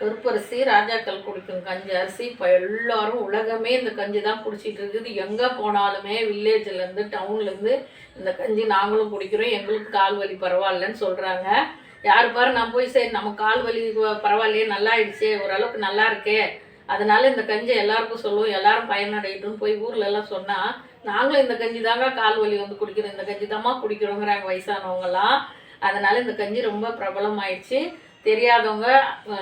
கருப்பரிசி ராஜாக்கள் குடிக்கும் கஞ்சி அரிசி இப்போ எல்லாரும் உலகமே இந்த கஞ்சி தான் குடிச்சிட்டு இருக்குது. எங்கே போனாலுமே வில்லேஜ்லேருந்து டவுன்லேருந்து இந்த கஞ்சி நாங்களும் குடிக்கிறோம். எங்களுக்கு கால் வலி பரவாயில்லன்னு சொல்கிறாங்க யார் பாரு நான் போய் சரி நம்ம கால் வலி பரவாயில்லையே நல்லா ஆயிடுச்சே ஓரளவுக்கு நல்லா இருக்கே. அதனால இந்த கஞ்சி எல்லாருக்கும் சொல்லுவோம். எல்லாரும் பயனடையட்டும் போய் ஊர்ல எல்லாம் சொன்னால் நாங்களும் இந்த கஞ்சி தாங்க கால் வலி வந்து குடிக்கிறோம். இந்த கஞ்சி தாம்மா குடிக்கிறோங்கிறாங்க வயசானவங்கலாம். அதனால இந்த கஞ்சி ரொம்ப பிரபலமாயிடுச்சு. தெரியாதவங்க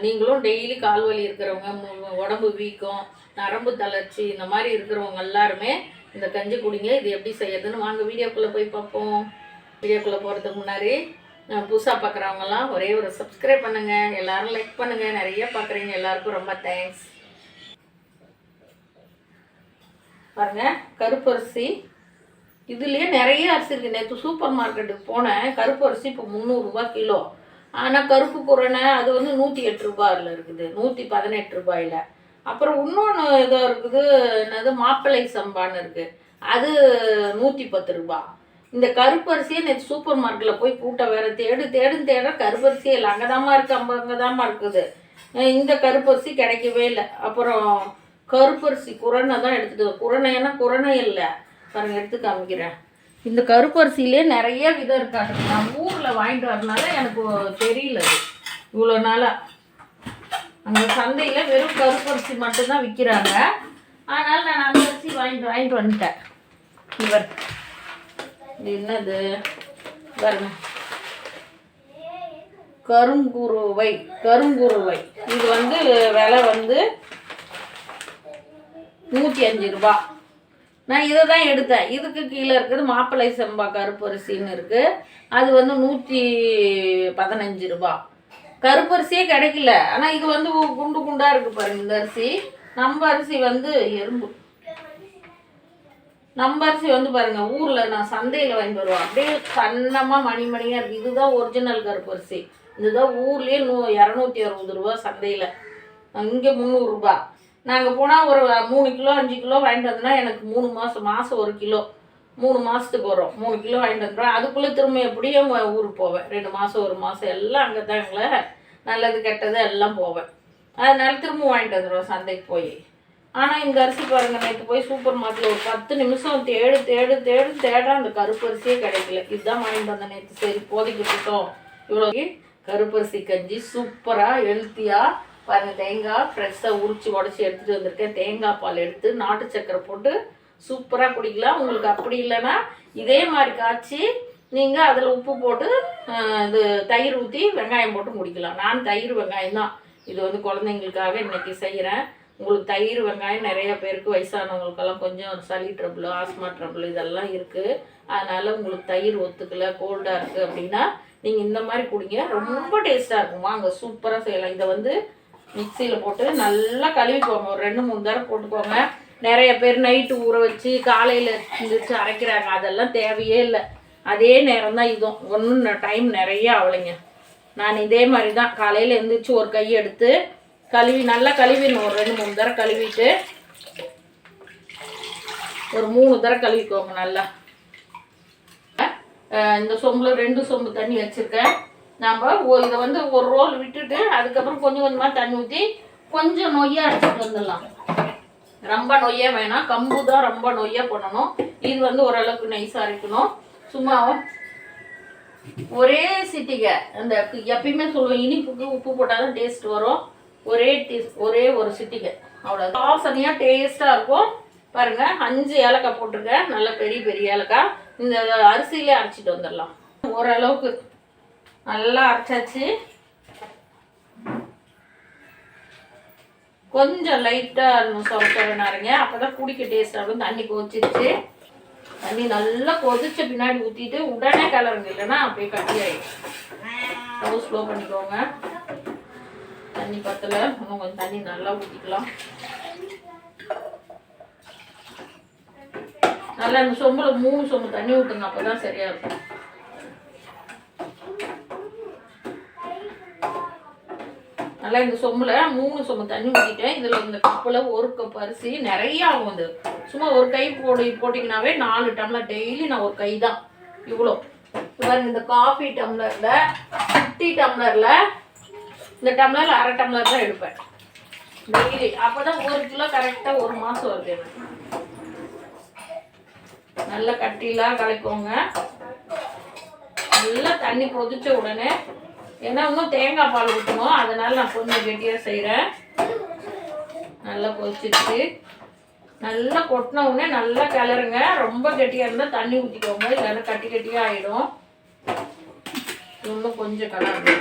நீங்களும் டெய்லி கால் வலி இருக்கிறவங்க மு- உடம்பு வீக்கம் நரம்பு தளர்ச்சி இந்த மாதிரி இருக்கிறவங்க எல்லாருமே இந்த கஞ்சி குடிங்க இது எப்படி செய்யறதுன்னு வாங்க வீடியோக்குள்ளே போய் பார்ப்போம். வீடியோக்குள்ளே போகிறதுக்கு முன்னாடி புதுசாக பார்க்குறவங்கலாம் ஒரே ஒரு சப்ஸ்கிரைப் பண்ணுங்கள் எல்லோரும் லைக் பண்ணுங்கள் நிறைய பார்க்குறீங்க எல்லாருக்கும் ரொம்ப தேங்க்ஸ் பாருங்க கருப்பரிசி இதுலேயே நிறைய அரிசி இருக்குது நேற்று சூப்பர் மார்க்கெட்டுக்கு போனேன் கருப்பு அரிசி இப்போ முந்நூறுரூபா கிலோ. ஆனால் கருப்பு குரணை அது வந்து நூற்றி எட்டு ரூபாயில் இருக்குது. நூற்றி பதினெட்டு ரூபாயில். அப்புறம் இன்னொன்று ஏதோ இருக்குது. என்னது? மாப்பிள்ளை சம்பான்னு இருக்குது அது நூற்றி பத்து ரூபா. இந்த கருப்பரிசியை நேற்று சூப்பர் மார்க்கெட்டில் போய் கூட்ட வேறு தேடு தேடும் தேட கருப்பரிசியே இல்லை அங்கே தாம்மா இருக்குது அம்ப அங்கே தாம்மா இருக்குது இந்த கருப்பரிசி கிடைக்கவே இல்லை. அப்புறம் கருப்பரிசி குரணை தான் எடுத்துகிட்டு குரணை ஏன்னா குரணை இல்லை. பாருங்கள் எடுத்து காமிக்கிறேன். இந்த கருப்பரிசியிலே நிறைய விதம் இருக்காது நான் ஊரில் வாங்கிட்டு வரனால எனக்கு தெரியல இவ்வளோ நாளாக அங்கே சந்தையில் வெறும் கருப்பரிசி மட்டும்தான் விற்கிறாங்க அதனால் நான் அந்த அரிசி வாங்கிட்டு வாங்கிட்டு வந்துட்டேன். இவர். என்னது? பாருங்க. கருங்குருவை கருங்குருவை. இது வந்து விலை வந்து நூற்றி அஞ்சு ரூபா. நான் இதை தான் எடுத்தேன். இதுக்கு கீழே இருக்குது மாப்பிள்ளை செம்பா கருப்பரிசின்னு இருக்குது அது வந்து நூற்றி பதினஞ்சு ரூபா. கருப்பரிசியே கிடைக்கல. ஆனால் இது வந்து குண்டு குண்டாக இருக்குது பாருங்க இந்த அரிசி. நம்ம அரிசி வந்து எறும்பு. நம்ம அரிசி வந்து பாருங்க ஊரில் நான் சந்தையில் வாங்கி வருவேன். அப்படியே சன்னமாக மணி மணியாக இருக்குது இதுதான் ஒரிஜினல் கருப்பரிசி. இதுதான் ஊர்லேயே நூ இரநூத்தி அறுபது ரூபா சந்தையில். இங்கே முந்நூறுரூபா நாங்கள் போனால் ஒரு மூணு கிலோ அஞ்சு கிலோ வாங்கிட்டு வந்தோம்னா எனக்கு மூணு மாதம் மாதம் ஒரு கிலோ. மூணு மாதத்துக்கு வரும். மூணு கிலோ வாங்கிட்டு வந்துடுவேன் அதுக்குள்ளே திரும்ப எப்படியும் ஊருக்கு போவேன். ரெண்டு மாதம் ஒரு மாதம் எல்லாம் அங்கே தாங்களே நல்லது கெட்டது எல்லாம் போவேன். அதனால திரும்ப வாங்கிட்டு வந்துடுவேன் சந்தைக்கு போய். ஆனால் இந்த அரிசி பாருங்க நேற்று போய் சூப்பர் மார்க்கெட்டில் ஒரு பத்து நிமிஷம் தேடு தேடு தேடு தேட அந்த கருப்பரிசியே கிடைக்கல. இதுதான் வாங்கிட்டு வந்தேன் நேற்று சரி போதைக்கு விட்டுட்டோம் இவ்வளோ கருப்பரிசி கஞ்சி சூப்பராக ஹெல்த்தியாக பாருங்க தேங்காய் ஃப்ரெஷ்ஷாக உரிச்சு உடச்சி எடுத்துகிட்டு வந்திருக்கேன். தேங்காய் பால் எடுத்து நாட்டு சக்கரை போட்டு சூப்பராக குடிக்கலாம். உங்களுக்கு அப்படி இல்லைன்னா இதே மாதிரி காய்ச்சி நீங்கள் அதில் உப்பு போட்டு இது தயிர் ஊற்றி வெங்காயம் போட்டு குடிக்கலாம் நான் தயிர் வெங்காயம் தான். இது வந்து குழந்தைங்களுக்காக இன்றைக்கி செய்கிறேன் உங்களுக்கு தயிர் வெங்காயம் நிறைய பேருக்கு வயசானவங்களுக்கெல்லாம் கொஞ்சம் சளி ட்ரபுள் ஆஸ்மா ட்ரபுள் இதெல்லாம் இருக்குது அதனால் உங்களுக்கு தயிர் ஒத்துக்கலை கோல்டாக இருக்குது அப்படின்னா நீங்கள் இந்த மாதிரி குடிங்க. ரொம்ப டேஸ்ட்டாக இருக்கும். வாங்க சூப்பராக செய்யலாம். இதை வந்து மிக்சியில் போட்டு நல்லா கழுவிக்கோங்க. ஒரு ரெண்டு மூணு தடவை போட்டுக்கோங்க. நிறைய பேர் நைட்டு ஊற வச்சு காலையில் எழுந்திரிச்சு அரைக்கிறாங்க. அதெல்லாம் தேவையே இல்லை. அதே நேரம் தான் இதுவும். ஒன்றும் டைம் நிறைய ஆகலைங்க. நான் இதே மாதிரி தான் காலையில் எழுந்திரிச்சு ஒரு கை எடுத்து கழுவி நல்லா கழுவிடணும். ஒரு ரெண்டு மூணு தடவை கழுவிட்டு ஒரு மூணு தடவை கழுவிக்கோங்க நல்லா. இந்த சொம்பில் ரெண்டு சொம்பு தண்ணி வச்சுருக்கேன். நம்ம இதை வந்து ஒரு ரோல் விட்டுட்டு அதுக்கப்புறம் கொஞ்சம் கொஞ்சமாக தண்ணி ஊற்றி கொஞ்சம் நொய்யாக அரைச்சிட்டு வந்துடலாம். ரொம்ப நொய்யா வேணாம். கம்பு தான் ரொம்ப நொய்யா பண்ணணும் இது வந்து ஓரளவுக்கு நைஸாக அரைக்கணும் சும்மா ஒரே சிட்டிகை. அந்த எப்பயுமே சொல்லுவேன் இனிப்புக்கு உப்பு போட்டால் தான் டேஸ்ட் வரும். ஒரே டீஸ் ஒரே ஒரு சிட்டிகை. அவ்வளோ வாசனையாக டேஸ்ட்டாக இருக்கும். பாருங்கள் அஞ்சு ஏலக்காய் போட்டிருக்கேன். நல்ல பெரிய பெரிய ஏலக்காய். இந்த அரிசியிலே அரைச்சிட்டு வந்துடலாம். ஓரளவுக்கு நல்லா அரைச்சாச்சு. கொஞ்சம் லைட்டாக சொர சொரனாருங்க அப்போ தான் குடிக்க டேஸ்ட் ஆகும். தண்ணி கொதிச்சிருச்சு. தண்ணி நல்லா கொதிச்ச பின்னாடி ஊற்றிட்டு உடனே கலருங்க இல்லைன்னா அப்படியே கட்டி ஆகிடும் ஸ்லோ பண்ணிக்கோங்க. தண்ணி பத்தல. இன்னும் கொஞ்சம் தண்ணி நல்லா ஊற்றிக்கலாம் நல்லா இந்த சொம்பில் மூணு சொம்பு தண்ணி ஊற்றுங்க அப்போ தான் சரியாக இருக்கும். நல்லா இந்த சொம்புல மூணு சொம்பு தண்ணி ஊற்றிட்டேன் இதில் இந்த கப்பில் ஒரு கப் அரிசி நிறைய ஆகும் இது சும்மா ஒரு கை போடு போட்டிங்கனாவே நாலு டம்ளர். டெய்லி நான் ஒரு கை தான் இவ்வளோ பாருங்க இந்த காஃபி டம்ளரில் குட்டி டம்ளரில் இந்த டம்ளரில் அரை டம்ளர் தான் எடுப்பேன். டெய்லி. அப்போ தான் ஒரு கிலோ கரெக்டாக ஒரு மாதம் வருது எனக்கு. நல்லா கட்டிலாம் கலக்குவோங்க நல்லா தண்ணி கொதிச்ச உடனே ஏன்னா இன்னும் தேங்காய் பால் ஊற்றணும் அதனால நான் கொஞ்சம் கெட்டியாக செய்கிறேன் நல்லா கொதிச்சிருச்சு. நல்லா கொட்டின உடனே நல்லா கிளறுங்க. ரொம்ப கெட்டியாக இருந்தால் தண்ணி ஊற்றிக்கோங்க இல்லைன்னா கட்டி கட்டியாக ஆகிடும் இன்னும் கொஞ்சம் கலருங்க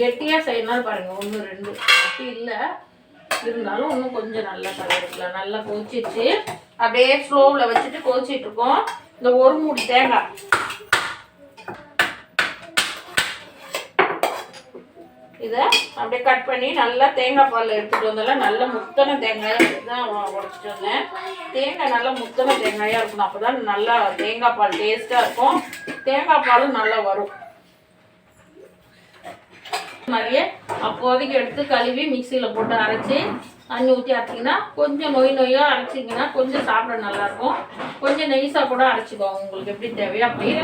கெட்டியாக செய்யணும் பாருங்கள் ஒன்று ரெண்டு. அப்படி இல்லை. இருந்தாலும் இன்னும் கொஞ்சம் நல்லா கலருக்கலாம் நல்லா கொதிச்சிருச்சு. அப்படியே ஸ்லோவில் வச்சுட்டு கொதிச்சிட்ருக்கோம் இந்த ஒரு மூடி தேங்காய். இதை அப்படியே கட் பண்ணி நல்லா தேங்காய் பால் எடுத்துகிட்டு வந்தாலும் நல்ல முத்தன தேங்காயாக தான் உடச்சிட்டு வந்தேன். தேங்காய் நல்லா முத்தன தேங்காயாக இருக்கணும் அப்போ தான் நல்லா தேங்காய் பால் டேஸ்ட்டாக இருக்கும். தேங்காய் பாலும் நல்லா வரும். மாதிரியே அப்போதைக்கு எடுத்து கழுவி மிக்சியில் போட்டு அரைச்சி தண்ணி ஊற்றி அரைச்சிங்கன்னா கொஞ்சம் நொய் நொய்யாக அரைச்சிங்கன்னா கொஞ்சம் சாப்பிட நல்லாயிருக்கும் கொஞ்சம் நெய்ஸாக கூட அரைச்சிக்கோங்க உங்களுக்கு எப்படி தேவையோ அப்படியே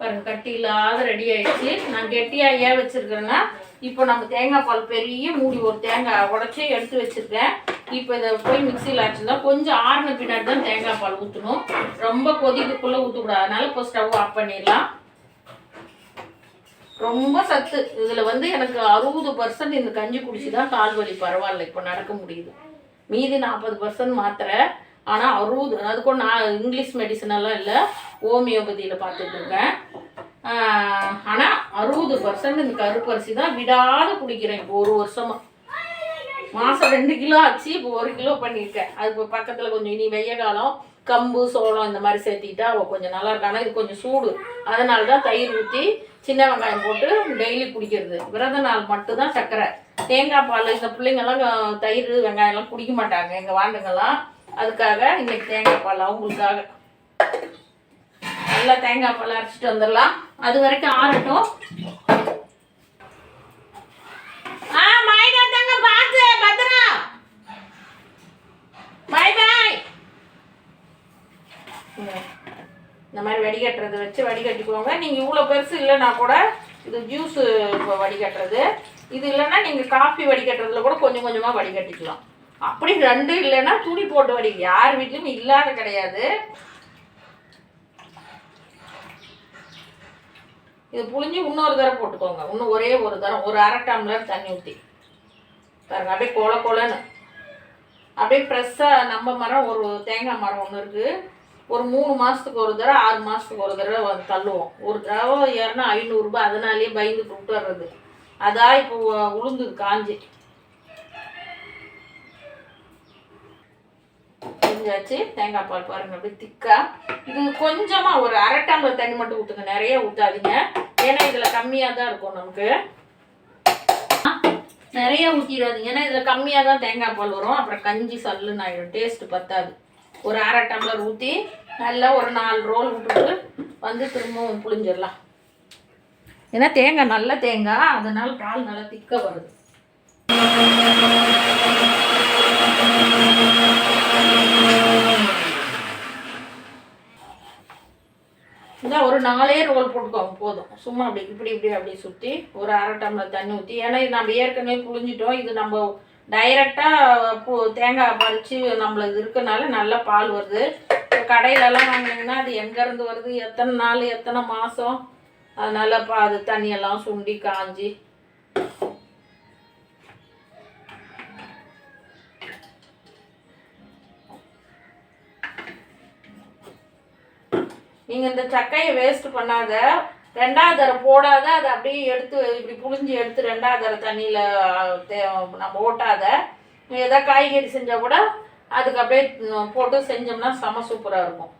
பாருங்க கட்டி இல்லாத ரெடி ஆயிடுச்சு. நான் கெட்டியாக ஏன் வச்சுருக்கேன்னா இப்போ நம்ம தேங்காய் பால் பெரிய மூடி ஒரு தேங்காய் உடச்சி எடுத்து வச்சுருக்கேன். இப்போ இதை போய் மிக்சியில் அரைச்சிருந்தா கொஞ்சம் ஆறுன பின்னாடி தான் தேங்காய் பால் ஊற்றணும் ரொம்ப கொதிக்குள்ளே ஊற்றக்கூடாது அதனால இப்போ ஸ்டவ் ஆஃப் பண்ணிடலாம். ரொம்ப சத்து. இதில் வந்து எனக்கு அறுபது பர்சன்ட் இந்த கஞ்சி குடிச்சு தான் கால் வலி பரவாயில்ல. இப்போ நடக்க முடியுது. மீதி நாற்பது பர்சன்ட் மாத்திரை. ஆனால் அறுபது அதுக்கும் நான் இங்கிலீஷ் மெடிசன் எல்லாம் இல்லை ஹோமியோபதியில் பார்த்துட்டு இருக்கேன். ஆனால் அறுபது பர்சன்ட் இந்த கருப்பரிசி தான் விடாத குடிக்கிறேன் இப்போ ஒரு வருஷமாக மாதம் ரெண்டு கிலோ ஆச்சு இப்போ ஒரு கிலோ பண்ணியிருக்கேன். அது இப்போ பக்கத்தில் கொஞ்சம் இனி வெய்ய காலம் கம்பு சோளம் இந்த மாதிரி சேர்த்திட்டா அவள் கொஞ்சம் நல்லா இருக்கு ஆனால் இது கொஞ்சம் சூடு. அதனால தான் தயிர் ஊற்றி சின்ன வெங்காயம் போட்டு டெய்லி குடிக்கிறது. விரத நாள் மட்டும்தான் சர்க்கரை. தேங்காய் பால் இந்த பிள்ளைங்கெல்லாம் தயிர் வெங்காயம்லாம் குடிக்க மாட்டாங்க. எங்கள் வாண்டுங்கெல்லாம் அதுக்காக இன்னைக்கு தேங்காய் பால் அவங்களுக்காக. நல்லா தேங்காய் பால் அரைச்சிட்டு வந்துடலாம். அது வரைக்கும் ஆறட்டும். ஆ மைதா இந்த மாதிரி வடிகட்டுறது வச்சு வடிகட்டிக்குவாங்க நீங்கள் இவ்வளோ பெருசு இல்லைன்னா கூட இது ஜூஸு வடிகட்டுறது. இது இல்லைன்னா நீங்கள் காஃபி வடிகட்டுறதுல கூட கொஞ்சம் கொஞ்சமாக வடிகட்டிக்கலாம். அப்படி ரெண்டு இல்லைன்னா துணி போட்டு வடி யார் வீட்லையும் இல்லாத கிடையாது. இது புளிஞ்சு இன்னொரு தடவை போட்டுக்கோங்க. இன்னும் ஒரே ஒரு தரம். ஒரு அரை டம்ளர் தண்ணி ஊற்றி பாருங்க அப்படியே கொல கொலன்னு அப்படியே ஃப்ரெஷ்ஷாக நம்ம மரம் ஒரு தேங்காய் மரம் ஒன்று இருக்குது ஒரு மூணு மாதத்துக்கு ஒரு தடவை ஆறு மாதத்துக்கு ஒரு தடவை வந்து தள்ளுவோம். ஒரு தடவை ஏறினா ஐநூறுரூபா அதனாலேயே பயந்து விட்டு வர்றது. அதான் இப்போ உளுந்து காஞ்சி. செஞ்சாச்சு தேங்காய் பால் பாருங்க அப்படியே திக்கா. இது கொஞ்சமா ஒரு அரை டம்ளர் தண்ணி மட்டும் ஊற்றுங்க நிறைய ஊற்றாதீங்க ஏன்னா இதில் கம்மியாக தான் இருக்கும் நமக்கு. நிறைய ஊற்றிடாதீங்க ஏன்னா இதில் கம்மியாக தான் தேங்காய் பால் வரும். அப்புறம் கஞ்சி சல்லுன்னு ஆயிடும் டேஸ்ட் பத்தாது. ஒரு அரை டம்ளர் ஊற்றி நல்லா ஒரு நாலு ரோல் விட்டுட்டு வந்து திரும்பவும் புளிஞ்சிடலாம் ஏன்னா தேங்காய் நல்ல தேங்காய். அதனால பால் நல்லா திக்க வருது. ஒரு நாலே ரோல் போட்டுக்கோங்க போதும். சும்மா அப்படி இப்படி இப்படி அப்படி சுற்றி ஒரு அரை டம்ளர் தண்ணி ஊற்றி ஏன்னா இது நம்ம ஏற்கனவே புழிஞ்சிட்டோம். இது நம்ம டைரெக்டாக பூ தேங்காய் பறித்து நம்மளுக்கு இருக்கனால நல்லா பால் வருது. இப்போ கடையிலலாம் வாங்கினீங்கன்னா அது எங்கேருந்து வருது? எத்தனை நாள் எத்தனை மாதம் அதனால் பா அது தண்ணியெல்லாம் சுண்டி காஞ்சி நீங்கள் இந்த சக்கையை வேஸ்ட் பண்ணாத ரெண்டாவது தரம் போடாத அதை அப்படியே எடுத்து இப்படி புழிஞ்சு எடுத்து ரெண்டாவது தர தண்ணியில் நம்ம ஓட்டாத. ஏதாவது காய்கறி செஞ்சால் கூட அதுக்கு அப்படியே போட்டு செஞ்சோம்னா செம சூப்பராக இருக்கும்.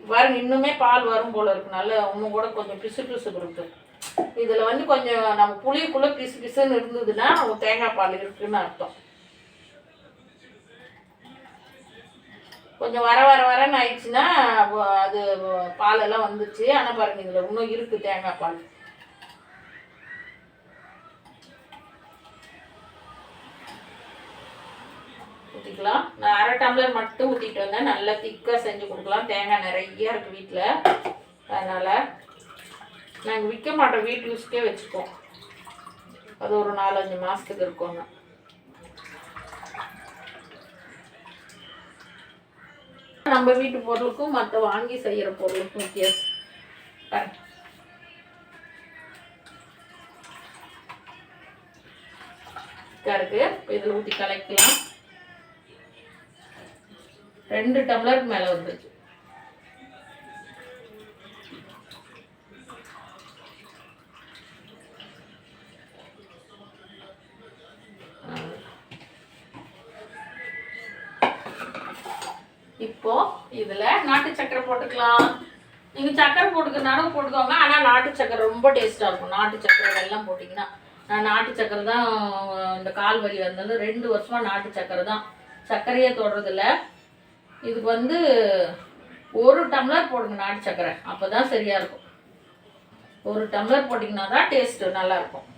பாருங்க இன்னுமே பால் வரும் போல இருக்கு. நல்ல இன்னும் கூட கொஞ்சம் பிசு பிசு இருக்கு இதில் வந்து கொஞ்சம் நம்ம புளிக்குள்ளே பிசு பிசுன்னு இருந்ததுன்னா நம்ம தேங்காய் பால் இருக்குன்னு அர்த்தம். கொஞ்சம் வர வர வரன்னு ஆயிடுச்சுன்னா அது பாலெல்லாம் வந்துச்சு ஆனால் பாருங்க இதில் இன்னும் இருக்குது தேங்காய் பால். ஊற்றிக்கலாம் நான் அரை டம்ளர் மட்டும் ஊற்றிட்டு வந்தேன். நல்லா திக்காக செஞ்சு கொடுக்கலாம். தேங்காய் நிறைய இருக்குது வீட்டில் அதனால் நாங்கள் விற்க மாட்டோம். வீட்டு யூஸ்க்கே வச்சுப்போம் அது ஒரு நாலஞ்சு மாதத்துக்கு இருக்கோங்க நம்ம வீட்டு பொருளுக்கும் மற்ற வாங்கி செய்கிற பொருளுக்கும் வித்தியாசம். இருக்கு. இதில் ஊற்றி கலக்கலாம். ரெண்டு டம்ளருக்கு மேலே வந்துருச்சு இப்போ இதுல நாட்டு சக்கரை போட்டுக்கலாம் நீங்க நடவு போட்டுக்கோங்க ஆனால் நாட்டு சக்கரை ரொம்ப டேஸ்ட்டாக இருக்கும். நாட்டு சக்கரை வெள்ளம் போட்டிங்கன்னா நான் நாட்டு சக்கரை தான் இந்த கால் வலி வந்தது ரெண்டு வருஷமாக நாட்டு சக்கரை தான். சர்க்கரையே தொடுறதில்ல. இதுக்கு வந்து ஒரு டம்ளர் போடுங்க நாட்டு சக்கரை. அப்பதான் சரியாக இருக்கும். ஒரு டம்ளர் போட்டிங்கன்னா தான் டேஸ்ட்டு நல்லாயிருக்கும்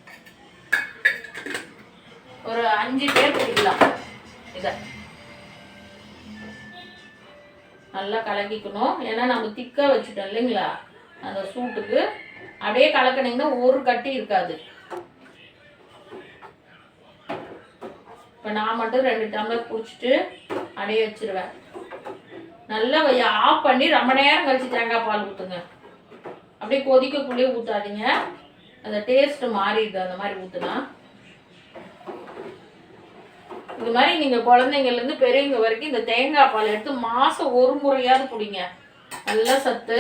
ஒரு அஞ்சு பேர் குடிக்கலாம். இதை. நல்லா கலக்கிக்கணும். ஏன்னா நம்ம திக்காக வச்சுட்டோம் இல்லைங்களா? அந்த சூட்டுக்கு. அப்படியே கலக்கினீங்கன்னா ஒரு கட்டி இருக்காது. இப்போ நான் மட்டும் ரெண்டு டம்ளர் குடிச்சிட்டு அப்படியே வச்சிருவேன். நல்லா ஆஃப் பண்ணி ரொம்ப நேரம் கழிச்சு தேங்காய் பால் ஊற்றுங்க அப்படியே கொதிக்கக்குள்ளேயே ஊற்றாதீங்க அந்த டேஸ்ட்டு மாறிடுது அந்த மாதிரி ஊற்றுனா இது மாதிரி நீங்கள் குழந்தைங்கள்லேருந்து பெரியவங்க வரைக்கும் இந்த தேங்காய் பால் எடுத்து மாதம் ஒரு முறையாவது குடிங்க. நல்லா சத்து.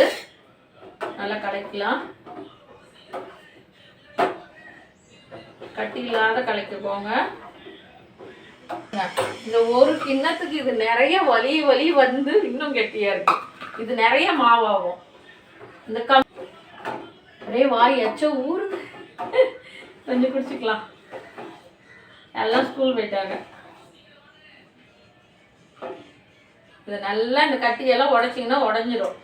நல்லா கலக்கலாம். கட்டி இல்லாத கலக்கிக்கோங்க. இந்த ஒரு கிண்ணத்துக்கு இது நிறைய வலி வலி வந்து இன்னும் கெட்டியா இருக்கு. இது நிறைய மாவாகும். இந்த கம் அப்படியே வாய் எச்ச ஊரு. கொஞ்சம் குடிச்சுக்கலாம். எல்லாம் ஸ்கூல் போயிட்டாங்க. இது நல்லா இந்த கட்டியெல்லாம் உடைச்சிங்கன்னா உடஞ்சிரும்.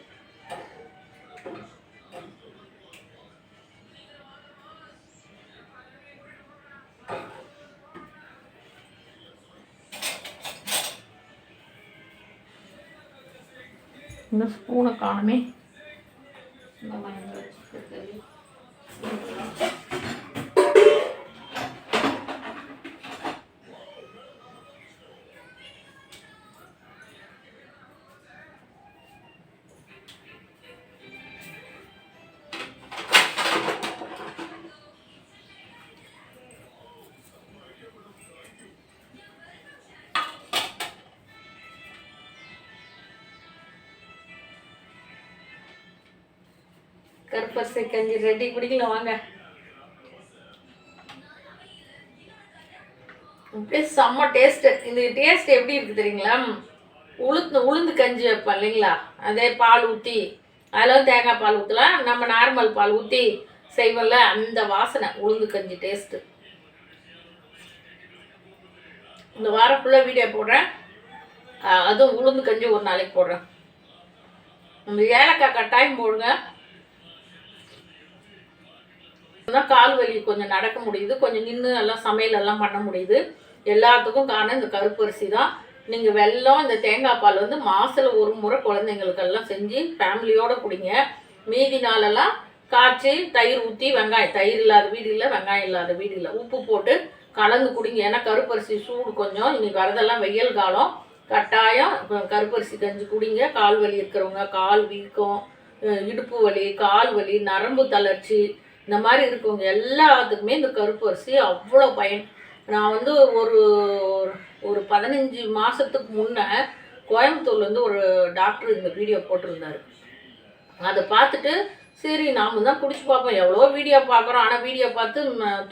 ഇന്ന് സ്പൂണൊക്കെ കാണമേ? கருப்பசை கஞ்சி ரெடி குடிக்கலாம் வாங்க. அப்படியே செம்ம டேஸ்ட்டு இந்த டேஸ்ட் எப்படி இருக்குது தெரியுங்களா? உளுந்து உளுந்து கஞ்சி வைப்பேன் இல்லைங்களா? அதே பால் ஊற்றி அதில் தேங்காய் பால் ஊற்றலாம் நம்ம நார்மல் பால் ஊற்றி செய்வோம்ல அந்த வாசனை உளுந்து கஞ்சி டேஸ்ட்டு இந்த வாரம் ஃபுல்லாக வீடியோ போடுறேன். அதுவும் உளுந்து கஞ்சி ஒரு நாளைக்கு போடுறேன். நம்ம ஏலக்காய் கட்டாயம் போடுங்க. தான் கால் வலி கொஞ்சம் நடக்க முடியுது. கொஞ்சம் நின்று எல்லாம் சமையல் எல்லாம் பண்ண முடியுது. எல்லாத்துக்கும் காரணம் இந்த கருப்பரிசி தான். நீங்கள் வெள்ளம் இந்த தேங்காய் பால் வந்து மாதத்தில் ஒரு முறை குழந்தைங்களுக்கெல்லாம் செஞ்சு ஃபேமிலியோடு குடிங்க. மீதி நாளெல்லாம் காய்ச்சி தயிர் ஊற்றி வெங்காயம் தயிர் இல்லாத வீடு இல்லை வெங்காயம் இல்லாத வீடு இல்லை. உப்பு போட்டு கலந்து குடிங்க. ஏன்னா கருப்பரிசி சூடு கொஞ்சம். இன்னைக்கு வரதெல்லாம் வெயில் காலம். கட்டாயம் இப்போ கருப்பரிசி கஞ்சி குடிங்க. கால் வலி இருக்கிறவங்க கால் வீக்கம் இடுப்பு வலி கால் வலி நரம்பு தளர்ச்சி இந்த மாதிரி இருக்கவங்க எல்லாத்துக்குமே இந்த கருப்பு அரிசி அவ்வளோ பயன். நான் வந்து ஒரு ஒரு பதினஞ்சு மாதத்துக்கு முன்னே கோயம்புத்தூர்லேருந்து ஒரு டாக்டர் இந்த வீடியோ போட்டிருந்தாரு. அதை பார்த்துட்டு சரி நாம் தான் குடிச்சு பார்ப்போம். எவ்வளோ வீடியோ பார்க்குறோம். ஆனால் வீடியோ பார்த்து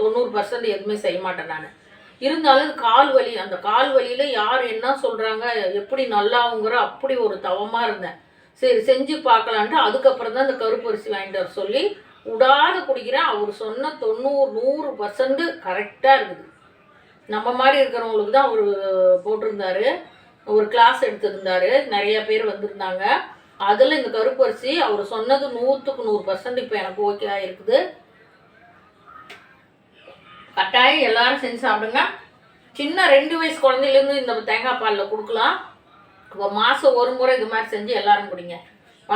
தொண்ணூறு பர்சன்ட் எதுவுமே செய்ய மாட்டேன் நான். இருந்தாலும் கால் வலி. அந்த கால் வலியில் யார் என்ன சொல்கிறாங்க எப்படி நல்லாவுங்கிற அப்படி ஒரு தவமாக இருந்தேன். சரி செஞ்சு பார்க்கலான்ட்டு அதுக்கப்புறம் தான் இந்த கருப்பரிசி வாங்கிட்டு வர சொல்லி விடாது குடிக்கிறேன். அவர் சொன்ன தொண்ணூறு நூறு பர்சன்ட் கரெக்டாக இருக்குது. நம்ம மாதிரி இருக்கிறவங்களுக்கு தான் அவர் போட்டிருந்தாரு. ஒரு கிளாஸ் எடுத்திருந்தாரு. நிறைய பேர் வந்திருந்தாங்க. அதில் இந்த கருப்பரிசி அவர் சொன்னது நூற்றுக்கு நூறு பர்சன்ட் இப்போ எனக்கு ஓகே ஆகிருக்குது கட்டாயம் எல்லாரும் செஞ்சு சாப்பிடுங்க. சின்ன ரெண்டு வயசு குழந்தையிலேருந்து இந்த தேங்காய் பாலில் கொடுக்கலாம். இப்போ மாதம் ஒரு முறை இது மாதிரி செஞ்சு எல்லாரும் குடிங்க.